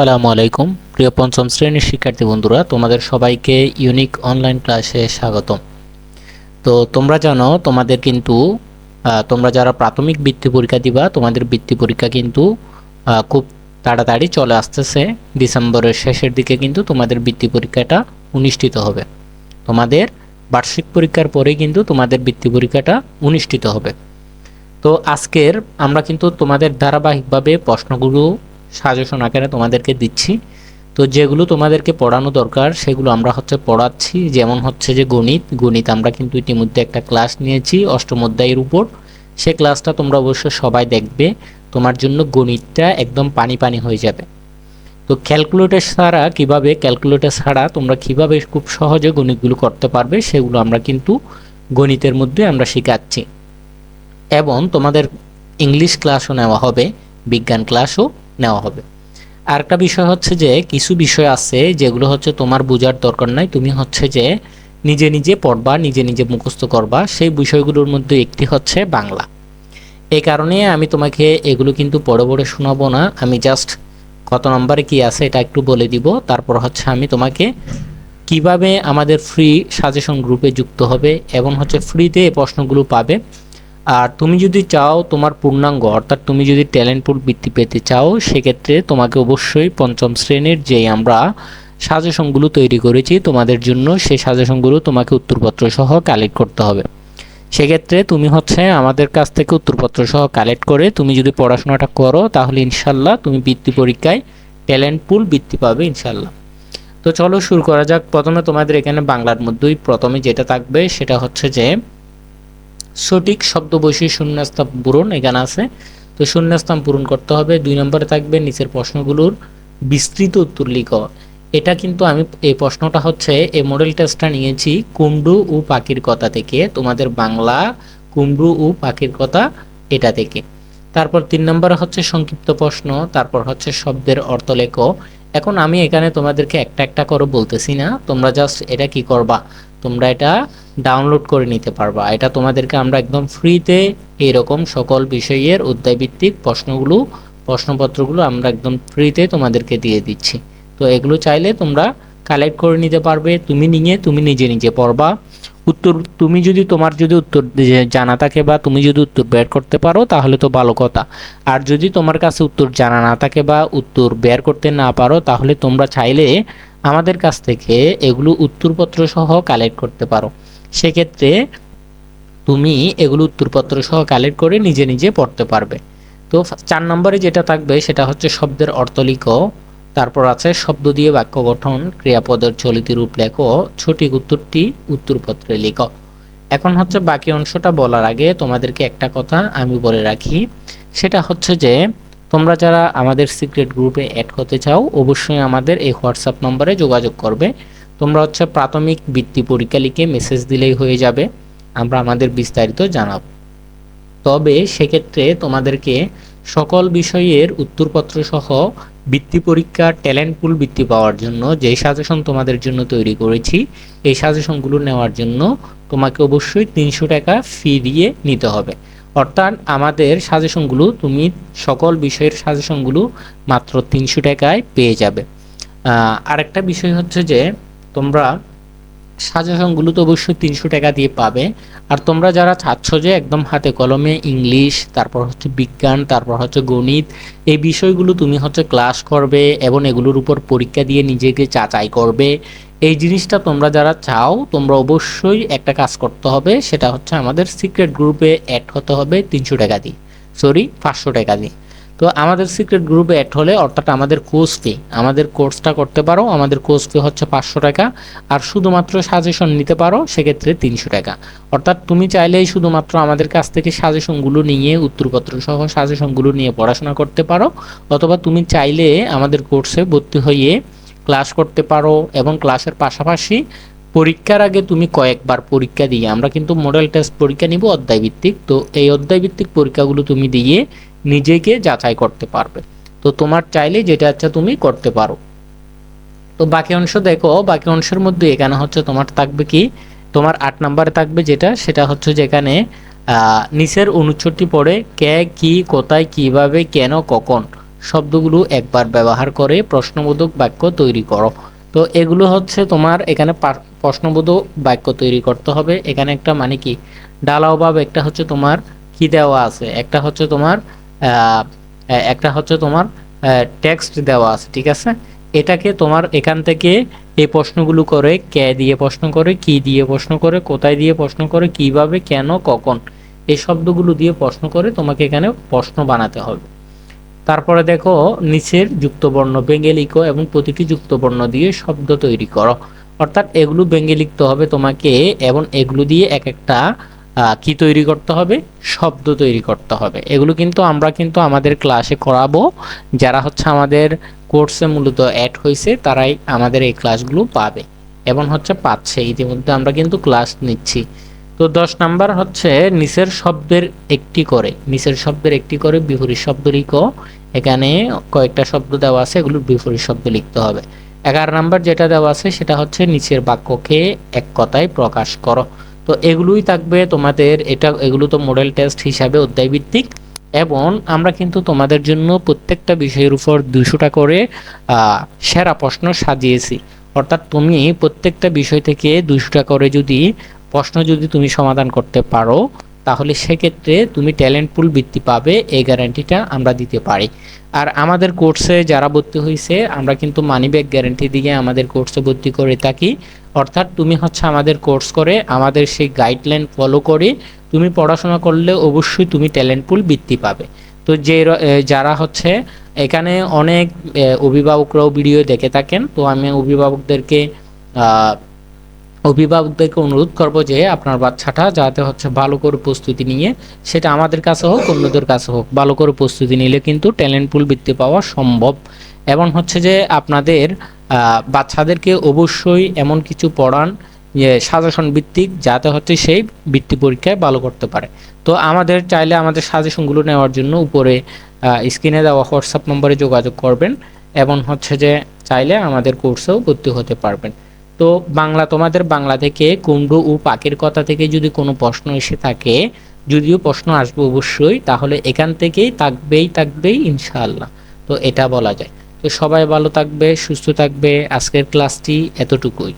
আসসালামু আলাইকুম। প্রিয় পঞ্চম শ্রেণির শিক্ষার্থী বন্ধুরা, তোমাদের সবাইকে ইউনিক অনলাইন ক্লাসে স্বাগতম। তো তোমরা জানো, তোমাদের কিন্তু তোমরা যারা প্রাথমিক বৃত্তি পরীক্ষা দিবা, তোমাদের বৃত্তি পরীক্ষা কিন্তু খুব তাড়াতাড়ি চলে আসতেছে। ডিসেম্বরের শেষের দিকে কিন্তু তোমাদের বৃত্তি পরীক্ষাটা অনুষ্ঠিত হবে। তোমাদের বার্ষিক পরীক্ষার পরে কিন্তু তোমাদের বৃত্তি পরীক্ষাটা অনুষ্ঠিত হবে। তো আজকের আমরা কিন্তু তোমাদের ধারাবাহিকভাবে প্রশ্নগুলো সাজেশন আকারে তোমাদেরকে দিচ্ছি। তো যেগুলো তোমাদেরকে পড়ানো দরকার, সেগুলো আমরা হচ্ছে পড়াচ্ছি। যেমন হচ্ছে যে গণিত গণিত আমরা কিন্তু ইতিমধ্যে একটা ক্লাস নিয়েছি অষ্টম অধ্যায়ের উপর। সে ক্লাসটা তোমরা অবশ্য সবাই দেখবে। তোমার জন্য গণিতটা একদম পানি পানি হয়ে যাবে। তো ক্যালকুলেটর ছাড়া কীভাবে, ক্যালকুলেটর ছাড়া তোমরা কীভাবে খুব সহজে গণিতগুলো করতে পারবে, সেগুলো আমরা কিন্তু গণিতের মধ্যে আমরা শেখাচ্ছি। এবং তোমাদের ইংলিশ ক্লাসও নেওয়া হবে, বিজ্ঞান ক্লাসও নেওয়া হবে। আরেকটা বিষয় হচ্ছে যে, কিছু বিষয় আছে যেগুলো হচ্ছে তোমার বোঝার দরকার নাই। তুমি হচ্ছে যে, নিজে নিজে পড়বা, নিজে নিজে মুখস্থ করবা। সেই বিষয়গুলোর মধ্যে একটি হচ্ছে বাংলা। এই কারণে আমি তোমাকে এগুলো কিন্তু পড়ে পড়ে শোনাবো না। আমি জাস্ট কত নম্বরে কি আছে এটা একটু বলে দিব। তারপর হচ্ছে আমি তোমাকে কীভাবে আমাদের ফ্রি সাজেশন গ্রুপে যুক্ত হবে এবং হচ্ছে ফ্রিতে এই প্রশ্নগুলো পাবে। আর তুমি যদি চাও তোমার পূর্ণাঙ্গ, অর্থাৎ তুমি যদি ট্যালেন্ট পুল বৃত্তি পেতে চাও, সেক্ষেত্রে তোমাকে অবশ্যই পঞ্চম শ্রেণির যেই আমরা সাজেশনগুলো তৈরি করেছি, তোমাদের জন্য সেই সাজেশনগুলো তোমাকে উত্তরপত্র সহ কালেক্ট করতে হবে। সেক্ষেত্রে তুমি হচ্ছে আমাদের কাছ থেকে উত্তরপত্র সহ কালেক্ট করে তুমি যদি পড়াশোনাটা করো, তাহলে ইনশাল্লাহ তুমি বৃত্তি পরীক্ষায় ট্যালেন্ট পুল বৃত্তি পাবে ইনশাল্লাহ। তো চলো শুরু করা যাক। প্রথমে তোমাদের এখানে বাংলার মধ্যেই প্রথমে যেটা থাকবে সেটা হচ্ছে যে সঠিক শব্দ বৈশিষ্ট্য শূন্যস্থান পূরণ এখানে আছে। তো শূন্যস্থান পূরণ করতে হবে। দুই নম্বরে থাকবে নিচের প্রশ্নগুলোর বিস্তৃত উত্তর লিখ। এটা কিন্তু আমি এই প্রশ্নটা হচ্ছে এই মডেল টেস্টটা নিয়েছি কুমড়ু ও পাখির কথা থেকে। তোমাদের বাংলা কুমড়ু ও পাখির কথা এটা থেকে। তারপর তিন নম্বরে হচ্ছে সংক্ষিপ্ত প্রশ্ন, তারপর হচ্ছে শব্দের অর্থ লেখ। এখন আমি এখানে তোমাদেরকে একটা একটা করে বলতেছি না। তোমরা জাস্ট এটা কি করবা? তোমরা এটা ডাউনলোড করে নিতে পারবা। এটা তোমাদেরকে আমরা একদম ফ্রিতে এরকম সকল বিষয়ের অধ্যায়ভিত্তিক প্রশ্নগুলো, প্রশ্নপত্রগুলো আমরা একদম ফ্রিতে তোমাদেরকে দিয়ে দিচ্ছি। তো এগুলো চাইলে তোমরা কালেক্ট করে নিতে পারবে। তুমি নিয়ে, তুমি নিজে নিজে পড়বা। উত্তর, তুমি যদি তোমার যদি উত্তর জানা থাকে বা তুমি যদি উত্তর বের করতে পারো, তাহলে তো ভালো কথা। আর যদি তোমার কাছে উত্তর জানা না থাকে বা উত্তর বের করতে না পারো, তাহলে তোমরা চাইলে আমাদের কাছ থেকে এগুলো উত্তরপত্র সহ কালেক্ট করতে পারো। সেক্ষেত্রে তুমি এগুলো উত্তরপত্র সহ কালেক্ট করে নিজে নিজে পড়তে পারবে। তো চার নম্বরে যেটা থাকবে সেটা হচ্ছে শব্দের অর্থ লিখো, তারপর আছে শব্দ দিয়ে বাক্য গঠন, ক্রিয়াপদের চলিত রূপ লেখো, সঠিক উত্তরটি উত্তরপত্রে লিখো। এখন হচ্ছে বাকি অংশটা বলার আগে তোমাদেরকে একটা কথা আমি বলে রাখি, সেটা হচ্ছে যে তোমরা যারা আমাদের সিক্রেট গ্রুপে অ্যাড হতে চাও, অবশ্যই আমাদের এই হোয়াটসঅ্যাপ নম্বরে যোগাযোগ করবে। তোমরা হচ্ছে প্রাথমিক বৃত্তি পরীক্ষা লিখে মেসেজ দিলেই হয়ে যাবে। আমরা আমাদের বিস্তারিত জানাব। তবে সেক্ষেত্রে তোমাদেরকে সকল বিষয়ের উত্তরপত্র সহ বৃত্তি পরীক্ষা ট্যালেন্ট পুল বৃত্তি পাওয়ার জন্য যে সাজেশন তোমাদের জন্য তৈরি করেছি, এই সাজেশনগুলো নেওয়ার জন্য তোমাকে অবশ্যই তিনশো টাকা ফি দিয়ে নিতে হবে। অর্থাৎ আমাদের সাজেশনগুলো তুমি সকল বিষয়ের সাজেশনগুলো মাত্র তিনশো টাকায় পেয়ে যাবে। আরেকটা বিষয় হচ্ছে যে তোমরা সাজেশনগুলো তো অবশ্যই তিনশো টাকা দিয়ে পাবে। আর তোমরা যারা চাচ্ছ যে একদম হাতে কলমে ইংলিশ, তারপর হচ্ছে বিজ্ঞান, তারপর হচ্ছে গণিত, এই বিষয়গুলো তুমি হচ্ছে ক্লাস করবে এবং এগুলোর উপর পরীক্ষা দিয়ে নিজেকে যাচাই করবে। এই জিনিসটা তোমরা যারা চাও, তোমরা অবশ্যই একটা কাজ করতে হবে, সেটা হচ্ছে আমাদের সিক্রেট গ্রুপে অ্যাড হতে হবে তিনশো টাকা দিয়ে। সরি পাঁচশো টাকা দিয়ে। তো আমাদের সিক্রেট গ্রুপে অ্যাড হলে অর্থাৎ আমাদের কোর্স ফি আমাদের কোর্সটা করতে পারো, আমাদের কোর্স ফি হচ্ছে পাঁচশো টাকা, আর শুধুমাত্র সাজেশন নিতে পারো, সেক্ষেত্রে তিনশো টাকা। অর্থাৎ তুমি চাইলেই শুধুমাত্র আমাদের কাছ থেকে সাজেশনগুলো নিয়ে, উত্তরপত্র সহ সাজেশনগুলো নিয়ে পড়াশোনা করতে পারো, অথবা তুমি চাইলে আমাদের কোর্সে ভর্তি হয়ে ক্লাস করতে পারো এবং ক্লাসের পাশাপাশি পরীক্ষার আগে তুমি কয়েকবার পরীক্ষা দিয়ে, আমরা কিন্তু মডেল টেস্ট পরীক্ষা নিব অধ্যায়ভিত্তিক, তো এই অধ্যায়ভিত্তিক পরীক্ষাগুলো তুমি দিয়ে নিজেকে যাচাই করতে পারবে। তো তোমার চাইলে যেটা আচ্ছা তুমি করতে পারো। তো বাকি অংশ দেখো, বাকি অংশের মধ্যে এখানে হচ্ছে তোমার থাকবে কি, তোমার আট নম্বরে থাকবে যেটা, সেটা হচ্ছে যেখানে নিচের অনুচ্ছেদটি পড়ে কে, কি, কোথায়, কীভাবে, কেন, কখন। শব্দগুলো একবার ব্যবহার করে প্রশ্নবোধক বাক্য তৈরি করো। তো এগুলো হচ্ছে তোমার এখানে প্রশ্নবোধক বাক্য তৈরি করতে হবে। এখানে একটা মানে কি? ডালা অভাব একটা হচ্ছে তোমার কি দেওয়া আছে? একটা হচ্ছে তোমার একটা হচ্ছে তোমার টেক্সট দেওয়া আছে, ঠিক আছে? এটাকে তোমার এখান থেকে এই প্রশ্নগুলো করে কে দিয়ে প্রশ্ন করে, কি দিয়ে প্রশ্ন করে, কোথায় দিয়ে প্রশ্ন করে, কীভাবে, কেন, কখন, এই শব্দগুলো দিয়ে প্রশ্ন করে তোমাকে এখানে প্রশ্ন বানাতে হবে। তারপরে দেখো, নিচের যুক্তবর্ণ ব্যঙ্গে লিখো এবং প্রতিটি যুক্তবর্ণ দিয়ে শব্দ তৈরি করো। অর্থাৎ এগুলো বেঙ্গে লিখতে হবে তোমাকে এবং এগুলো দিয়ে এক একটা কি তৈরি করতে হবে? শব্দ তৈরি করতে হবে। এগুলো কিন্তু আমরা কিন্তু আমাদের ক্লাসে করাবো। যারা হচ্ছে আমাদের কোর্সে মূলত অ্যাড হয়েছে তারাই আমাদের এই ক্লাসগুলো পাবে এবং হচ্ছে পাচ্ছে। ইতিমধ্যে আমরা কিন্তু ক্লাস নিচ্ছি। তো দশ নাম্বার হচ্ছে, নিচের শব্দের একটি করে, নিচের শব্দের একটি করে বিপরীত শব্দ লিখো। এখানে কয়েকটা শব্দ দেওয়া আছে, এগুলোর বিপরীত শব্দ লিখতে হবে। এগারো নাম্বার যেটা দেওয়া আছে, সেটা হচ্ছে নিচের বাক্যকে এক কথায় প্রকাশ করো। তো এগুলোই থাকবে তোমাদের, এটা, এগুলো তো মডেল টেস্ট হিসাবে অধ্যায় ভিত্তিক এবং আমরা কিন্তু তোমাদের জন্য প্রত্যেকটা বিষয়ের উপর দুশোটা করে সেরা প্রশ্ন সাজিয়েছি। অর্থাৎ তুমি প্রত্যেকটা বিষয় থেকে দুশোটা করে যদি প্রশ্ন যদি তুমি সমাধান করতে পারো তাহলে সেক্ষেত্রে তুমি ট্যালেন্ট পুল বৃত্তি পাবে, এই গ্যারান্টিটা আমরা দিতে পারি। আর আমাদের কোর্সে যারা ভর্তি হয়েছে আমরা কিন্তু মানি ব্যাক গ্যারান্টি দিয়ে আমাদের কোর্সে ভর্তি করে থাকি। অর্থাৎ তুমি হচ্ছে আমাদের কোর্স করে, আমাদের সেই গাইডলাইন ফলো করে, তুমি পড়াশোনা করলে অবশ্যই তুমি ট্যালেন্ট পুল বৃত্তি পাবে। তো যে যারা হচ্ছে, এখানে অনেক অভিভাবকরাও ভিডিও দেখে থাকেন। তো আমি অভিভাবকদেরকে অভিভাবকদেরকে অনুরোধ করব যে আপনার বাচ্চাটা যাতে হচ্ছে ভালো করে প্রস্তুতি নিয়ে সেটা আমাদের কাছে হোক, অন্যদের কাছে হোক, ভালো করে প্রস্তুতি নিলে কিন্তু ট্যালেন্ট পুল বৃত্তি পাওয়া সম্ভব। এবং হচ্ছে যে আপনাদের বাচ্চাদেরকে অবশ্যই এমন কিছু পড়ান, যে সাজেশন ভিত্তিক যাতে হচ্ছে সেই বৃত্তি পরীক্ষায় ভালো করতে পারে। তো আমাদের চাইলে আমাদের সাজেশনগুলো নেওয়ার জন্য উপরে স্ক্রিনে দেওয়া হোয়াটসঅ্যাপ নম্বরে যোগাযোগ করবেন এবং হচ্ছে যে চাইলে আমাদের কোর্সেও ভর্তি হতে পারবেন। তো বাংলা, তোমাদের বাংলা থেকে কুমড়ো ও পাখির কথা থেকে যদি কোনো প্রশ্ন এসে থাকে, যদিও প্রশ্ন আসবে অবশ্যই, তাহলে এখান থেকেই থাকবেই থাকবেই ইনশাআল্লাহ। তো এটা বলা যায়। তো সবাই ভালো থাকবে, সুস্থ থাকবে, আজকের ক্লাসটি এতটুকুই।